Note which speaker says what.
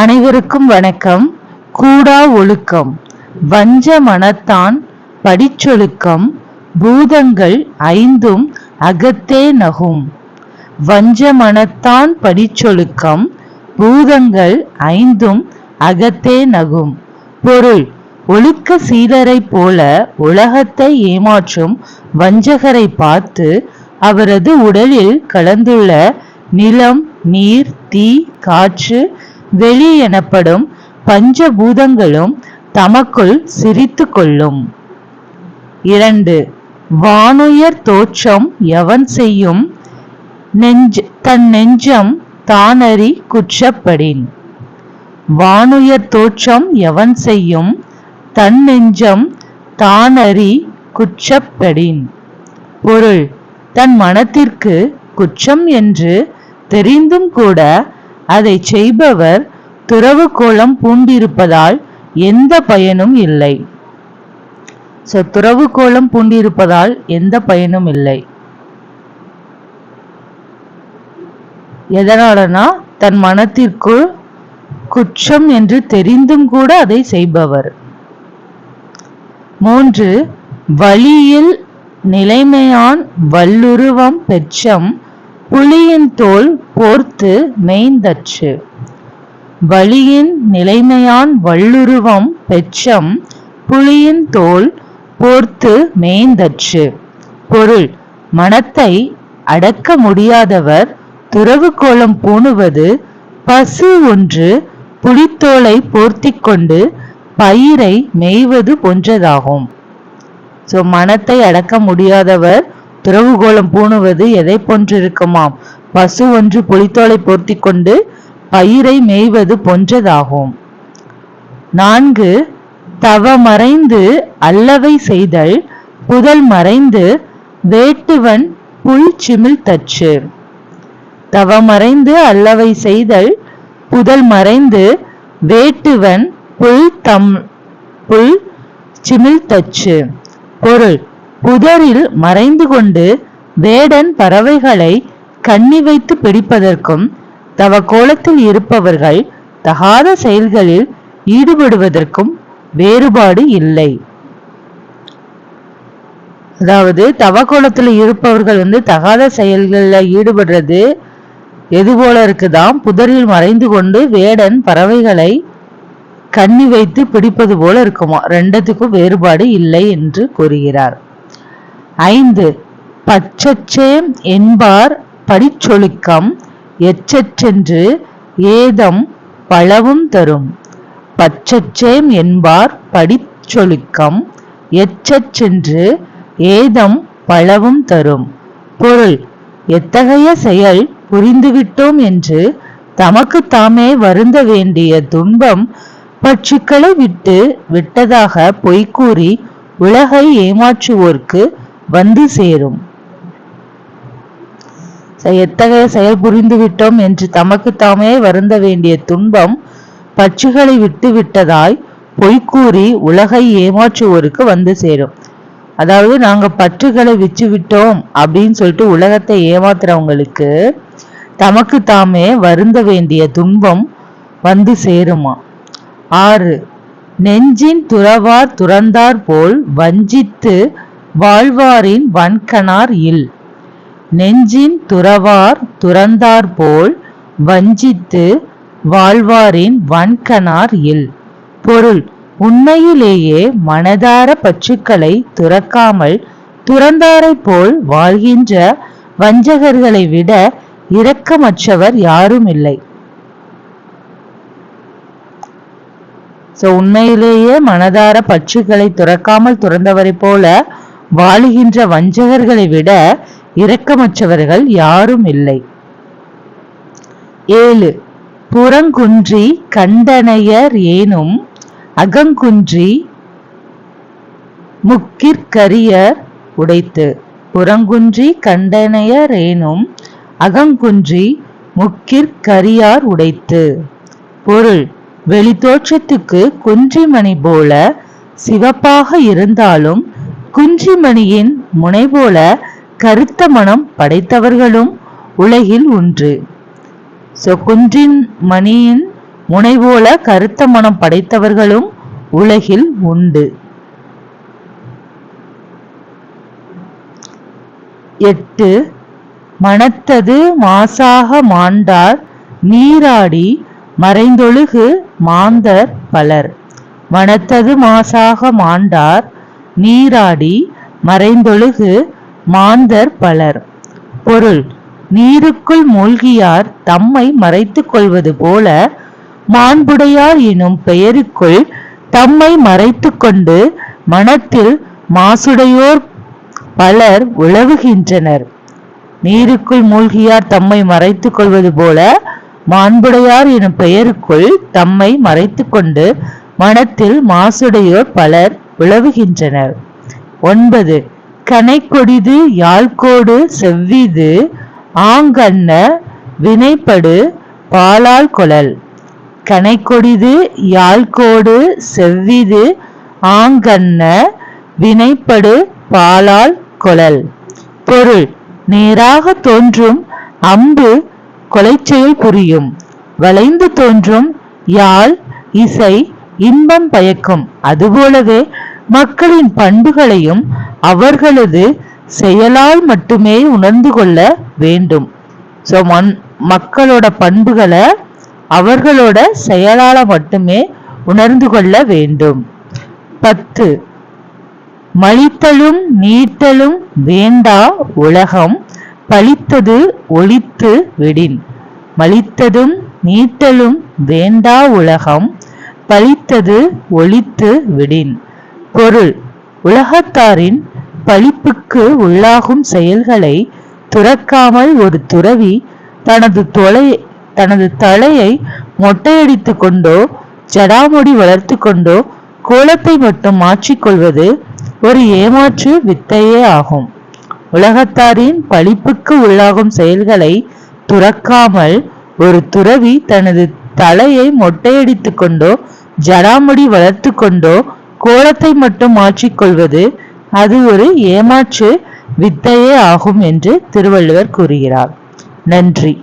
Speaker 1: அனைவருக்கும் வணக்கம். கூடா ஒழுக்கம். வஞ்ச மனத்தான் படிச்சொழுக்கம். பூதங்கள் ஐந்தும் அகத்தே நகும். வஞ்ச மனத்தான் படிச்சொழுக்கம். பூதங்கள் ஐந்தும் அகத்தே நகும். பொருள் ஒழுக்க சீலரை போல உலகத்தை ஏமாற்றும் வஞ்சகரை பார்த்து அவரது உடலில் கலந்துள்ள நிலம் நீர் தீ காற்று வெளி எனப்படும் பஞ்சபூதங்களும் தமக்குள் சிரித்து கொள்ளும் இரண்டு வானுயர் தோற்றம் எவன் செய்யும்? நெஞ்ச தன் நெஞ்சம் தானறி குற்றப்படின். வானுயர் தோற்றம் எவன் செய்யும்? தன் நெஞ்சம் தானறி குற்றப்படின். பொருள் தன் மனத்திற்கு குற்றம் என்று தெரிந்தும் கூட அதை செய்பவர் துறவு கோலம் பூண்டிருப்பதால் எந்த பயனும் இல்லை. ஸோ துறவு கோலம் பூண்டிருப்பதால் எந்த பயனும் இல்லை. எதனாலனா தன் மனத்திற்குள் குற்றம் என்று தெரிந்தும் கூட அதை செய்பவர். மூன்று வழியில் நிலைமையான் வல்லுருவம் பெற்றம் புலியின் தோல் போர்த்து மேய்ந்தற்று வழியின் நிலைமையான் வல்லுருவம் பெச்சம் புலியின் தோல் போர்த்து மேய்ந்தற்று பொருள் மனத்தை அடக்க முடியாதவர் துறவு கோலம் பூணுவது பசு ஒன்று புலித்தோலை போர்த்தி கொண்டு பயிரை மேய்வது போன்றதாகும். ஸோ மனத்தை அடக்க முடியாதவர் துறவுகோலம் பூணுவது எதை போன்றிருக்குமாம்? பசு ஒன்று புலித்தோலை போர்த்தி கொண்டு பயிரை மேய்வது போன்றதாகும். நான்கு தவ மறைந்து அல்லவை செய்தல் புதல் மறைந்து வேட்டுவன் புல் சிமிழ் தச்சு. தவ மறைந்து அல்லவை செய்தல் புதல் மறைந்து வேட்டுவன் புல் தம் புல் சிமிழ் தச்சு. பொருள் புதரில் மறைந்து கொண்டு வேடன் பறவைகளை கண்ணி வைத்து பிடிப்பதற்கும் தவ கோலத்தில் இருப்பவர்கள் தகாத செயல்களில் ஈடுபடுவதற்கும் வேறுபாடு இல்லை. அதாவது தவக்கோலத்தில் இருப்பவர்கள் வந்து தகாத செயல்களில் ஈடுபடுறது எது போல இருக்குதாம்? புதரில் மறைந்து கொண்டு வேடன் பறவைகளை கண்ணி வைத்து பிடிப்பது போல இருக்குமா? ரெண்டத்துக்கும் வேறுபாடு இல்லை என்று கூறுகிறார். ஐந்து. பச்சச்சேம் என்பார் படிச்சொழுக்கம் எச்சென்று ஏதம் பழவும் தரும். பச்சச்சேம் என்பார் படிச்சொழுக்கம் எச்சென்று ஏதம் பழவும் தரும். பொருள் எத்தகைய செயல் புரிந்துவிட்டோம் என்று தமக்கு தாமே வருந்த வேண்டிய துன்பம் பட்சுக்களை விட்டு விட்டதாக பொய்கூறி உலகை ஏமாற்றுவோர்க்கு வந்து சேரும். எத்தகைய செயல் புரிந்து விட்டோம் என்று தமக்கு தாமே வருந்த வேண்டிய துன்பம் பச்சுகளை விட்டு விட்டதாய் பொய்கூறி உலகை ஏமாற்றுவோருக்கு வந்து சேரும். அதாவது நாங்க பற்றுகளை விச்சு விட்டோம் அப்படின்னு சொல்லிட்டு உலகத்தை ஏமாத்துறவங்களுக்கு தமக்கு தாமே வருந்த வேண்டிய துன்பம் வந்து சேருமா? ஆறு நெஞ்சின் துறவார் துறந்தார் போல் வஞ்சித்து வாழ்வாரின் வன்கணார் இல். நெஞ்சின் துறவார் துறந்தார் போல் வஞ்சித்து வாழ்வாரின் வன்கணார் இல். பொருள் உண்மையிலேயே மனதார பற்றுக்களை துறக்காமல் துறந்தாரை போல் வாழ்கின்ற வஞ்சகர்களை விட இரக்கமற்றவர் யாரும் இல்லை. ஸோ உண்மையிலேயே மனதார பற்றுக்களை துறக்காமல் துறந்தவரை போல வாழுகின்ற வஞ்சகர்களை விட இரக்கமற்றவர்கள் யாரும் இல்லை. ஏழு புறங்குன்றி கண்டனையர் ஏனும் அகங்குன்றி முக்கிற்கரியர் உடைத்து. புறங்குன்றி கண்டனையர் ஏனும் அகங்குன்றி முக்கிற்கரியார் உடைத்து. பொருள் வெளித்தோற்றத்துக்கு குன்றிமணி போல சிவப்பாக இருந்தாலும் குன்றிமணியின் முனை போல கருத்த மனம் படைத்தவர்களும் உலகில் உண்டு ஸோ குன்றின் மணியின் முனைபோல கருத்த மனம் படைத்தவர்களும் உலகில் உண்டு. எட்டு மனத்தது மாசாக மாண்டார் நீராடி மறைந்தொழுகு மாந்தர் பலர். மனத்தது மாசாக மாண்டார் நீராடி மறைந்தொழுகு மாந்தர் பலர். பொருள் நீருக்குள் மூழ்கியார் தம்மை மறைத்துக் கொள்வது போல மாண்புடையார் எனும் பெயருக்குள் தம்மை மறைத்து கொண்டு மனத்தில் மாசுடையோர் பலர் உழவுகின்றனர். நீருக்குள் மூழ்கியார் தம்மை மறைத்துக் கொள்வது போல மாண்புடையார் எனும் பெயருக்குள் தம்மை மறைத்துக் கொண்டு மனத்தில் மாசுடையோர் பலர் உழவுகின்றனர் ஒன்பது கனைக்கொடிது யாழ்கோடு செவ்விது ஆங்கண்ண வினைப்படு பாலால் கொழல். கனைக்கொடிது யாழ்கோடு செவ்விது ஆங்கண்ண வினைப்படு பாலால் கொழல். பொருள் நேராக தோன்றும் அம்பு கொலைச்செயல் புரியும். வளைந்து தோன்றும் யாழ் இசை இன்பம் பயக்கும். அதுபோலவே மக்களின் பண்புகளையும் அவர்களது செயலால் மட்டுமே உணர்ந்து கொள்ள வேண்டும். ஸோ மண் மக்களோட பண்புகளை அவர்களோட செயலால மட்டுமே உணர்ந்து கொள்ள வேண்டும். பத்து மலித்தலும் நீட்டலும் வேண்டா உலகம் பழித்தது ஒழித்து விடின். மலித்ததும் நீட்டலும் வேண்டா உலகம் பழித்தது ஒழித்து விடின். பொருள். உலகத்தாரின் பழிப்புக்கு உள்ளாகும் செயல்களை துறக்காமல் ஒரு துறவி தனது தொலை தனது தலையை மொட்டையடித்து கொண்டோ ஜடாமுடி வளர்த்து கொண்டோ கோலத்தை மட்டும் மாற்றிக்கொள்வது ஒரு ஏமாற்று வித்தையே ஆகும். உலகத்தாரின் பழிப்புக்கு உள்ளாகும் செயல்களை துறக்காமல் ஒரு துறவி தனது தலையை மொட்டையடித்து கொண்டோ ஜடாமுடி வளர்த்து கொண்டோ கோலத்தை மட்டும் மாற்றிக்கொள்வது அது ஒரு ஏமாற்று வித்தையே ஆகும் என்று திருவள்ளுவர் கூறுகிறார். நன்றி.